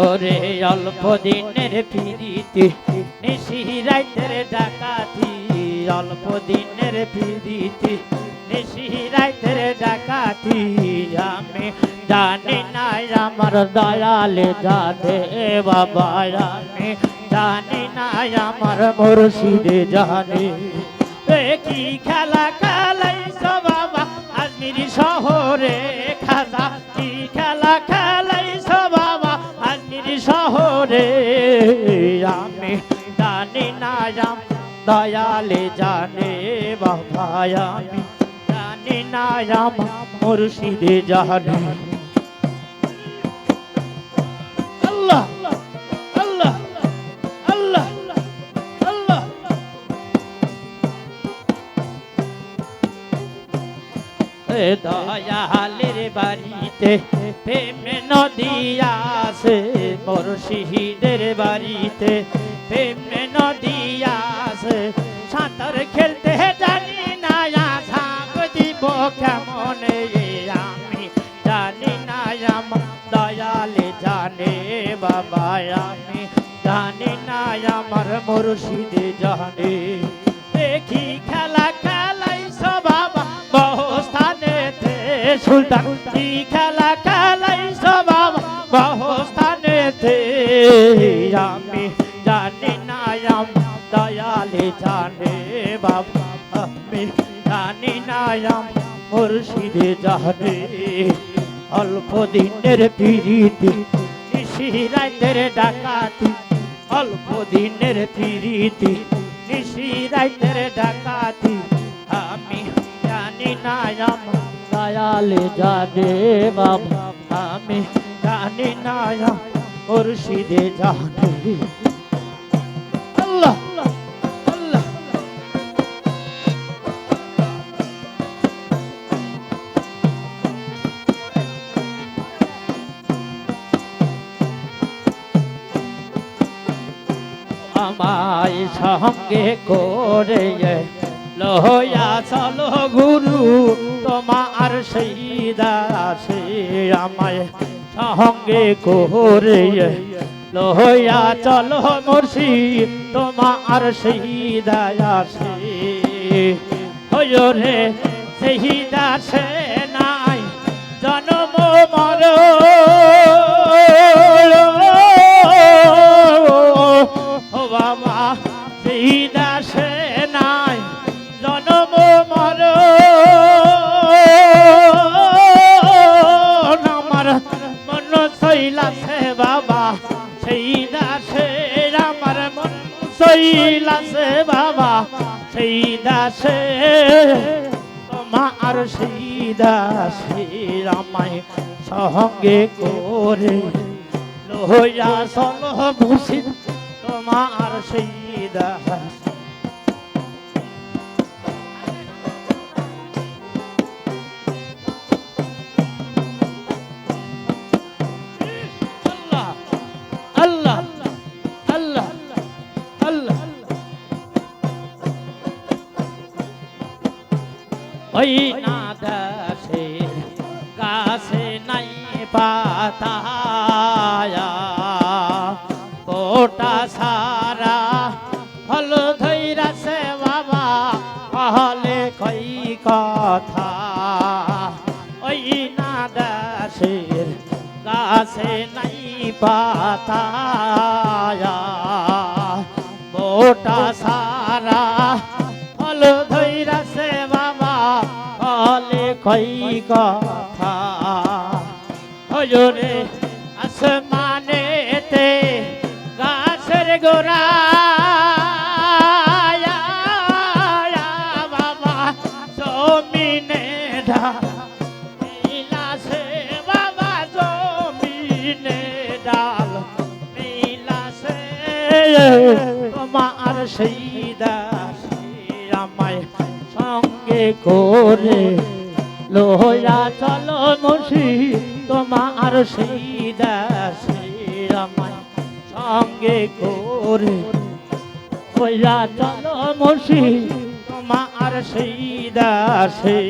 ওরে অল্প দিনের ফিরিতে নিশি রাইতের ডাকাতি। অল্প দিনের ফিরিতে নিশি রাইতের ডাকাতি। আমি জানি না আমার দয়ালে জানে বাবা, আমি জানি না আমার মুর্শিদে জানে কি খেলা খেলাইছ বাবা? আজমির শহরে খাজা, কি খেলা খেলাইছ দয়ালে জানে বাবা আমি। জানি না আম মুর্শিদে জানে। আল্লাহ দয়ালের বাড়িতে প্রেম নদী আছে, মুর্শিদের বাড়িতে। প্রেম নদী আছে, সাঁতার খেলতে জানি না সাপ দিব কেমন আমি। জানি না, আমার দয়ালে জানে বাবা আমি। জানি না, আমার মুর্শিদে জানে। দেখি খেলা খেলাইছ বাবা বহুস্থানেতে সুলতান। কি খেলা খেলাইছ বাবা বহুস্থানেতে আমি জানি না আমার মুর্শিদে জানে অল্প দিনের পিড়িতি নিশি রাতের ডাকাতি, অল্প দিনের পিড়িতি নিশি রাতের ডাকাতি, আমি জানি না আমার দয়ালে জানে বাবা আমি জানি না মুর্শিদে জানে আমায় সঙ্গে করে লহয়া চলো গুরু, তোমার সেই দাসে আমায় সঙ্গে করে লহয়া চলো মুর্শি, তোমার সেই দাসে। হয় রে, সেই দাসে নাই, জন্ম শৈলাসে বাবা, সেই দাসে। তোমার সেই দাসে আমায় সঙ্গে করে লোহিয়া সল ভূষিত তোমার সেই দাস। ওই না দাসে গাছে নাই পাতায়া। কোটা সারা ফল ধৈরাছে বাবা হলে কই কথা। ওই না দাসের গাছে নাই পাতায়া। মোটা সারা ফল ফলে কথা। হজরে আসমানেতে গাছের গোড়া। বাবা, জমিনে নীলাসে তোমার সেই দাসী আমায় সঙ্গে করে। লোহয়া চলো মুশি তোমার সেই দাসী আমায় সঙ্গে করে। ওইরা চলো মুশি তোমার সেই দাসে